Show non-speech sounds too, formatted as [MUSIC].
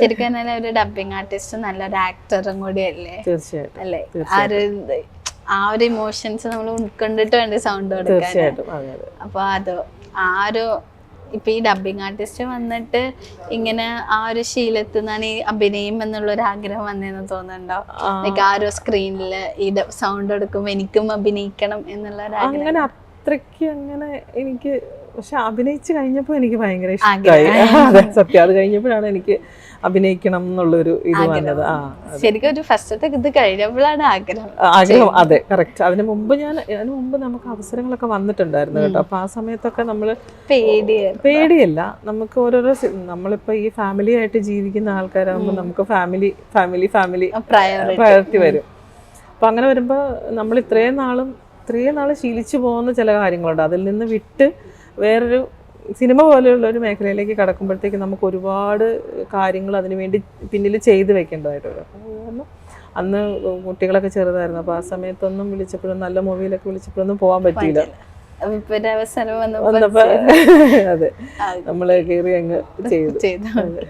ശരിക്കും പറഞ്ഞാൽ ഒരു ഡബിങ് ആർട്ടിസ്റ്റ് നല്ലൊരു ആക്ടറും തീർച്ചയായിട്ടും അല്ലേ? ആ ഒരു ഇത് ആ ഒരു ഇമോഷൻസ് നമ്മൾ ഉൾക്കൊണ്ടിട്ട് വേണ്ട സൗണ്ട് കൊടുക്കാൻ തീർച്ചയായിട്ടും അപ്പൊ അത് ആ ഒരു ഇപ്പൊ ഈ ഡബിങ് ആർട്ടിസ്റ്റ് വന്നിട്ട് ഇങ്ങനെ ആ ഒരു ശീലത്തിൽ നിന്നാണ് ഈ അഭിനയം എന്നുള്ള ഒരു ആഗ്രഹം വന്നതെന്ന് തോന്നുന്നുണ്ടോ. ലൈക്ക് ആ ഒരു സ്ക്രീനിൽ ഈ സൗണ്ട് എടുക്കുമ്പോൾ എനിക്കും അഭിനയിക്കണം എന്നുള്ള ഒരു ആഗ്രഹം. അത്രയ്ക്ക് അങ്ങനെ എനിക്ക് പക്ഷെ അഭിനയിച്ച് കഴിഞ്ഞപ്പോൾ എനിക്ക് ഭയങ്കര ഇഷ്ടമായി അതെ സത്യം. അത് കഴിഞ്ഞപ്പോഴാണ് എനിക്ക് അഭിനയിക്കണം എന്നുള്ളൊരു ഇത് വന്നത്. ആ ശരിക്കും ഒരു ഫസ്റ്റത്തെ ഇത് കഴിഞ്ഞപ്പോഴാണ് ആഗ്രഹം. ആഗ്രഹം അതെ കറക്റ്റ് അതിന് മുമ്പ് ഞാൻ അതിന് മുമ്പ് നമുക്ക് അവസരങ്ങളൊക്കെ വന്നിട്ടുണ്ടായിരുന്നു കേട്ടോ. അപ്പൊ ആ സമയത്തൊക്കെ നമ്മൾ പേടിയല്ല. നമുക്ക് ഓരോരോ നമ്മളിപ്പോ ഈ ഫാമിലി ആയിട്ട് ജീവിക്കുന്ന ആൾക്കാരാകുമ്പോൾ നമുക്ക് family family family priority priority വരും. അപ്പൊ അങ്ങനെ വരുമ്പോ നമ്മൾ ഇത്രയും നാളും ഇത്രയും നാൾ ശീലിച്ചു പോകുന്ന ചില കാര്യങ്ങളുണ്ട്. അതിൽ നിന്ന് വിട്ട് വേറൊരു സിനിമ പോലെയുള്ള ഒരു മേഖലയിലേക്ക് കടക്കുമ്പോഴത്തേക്ക് നമുക്ക് ഒരുപാട് കാര്യങ്ങൾ അതിനു വേണ്ടി പിന്നിൽ ചെയ്ത് വെക്കേണ്ടതായിട്ട് വരും അപ്പോൾ അന്ന് കുട്ടികളൊക്കെ ചെറുതായിരുന്നു. അപ്പോൾ ആ സമയത്തൊന്നും വിളിച്ചപ്പോഴും നല്ല മൂവിയിലൊക്കെ വിളിച്ചപ്പോഴൊന്നും പോകാൻ പറ്റിയില്ല. അവസരം വന്നപ്പോ [LAUGHS] അതെ നമ്മൾ കയറി അങ്ങ് ചെയ്തു. ചെയ്തു.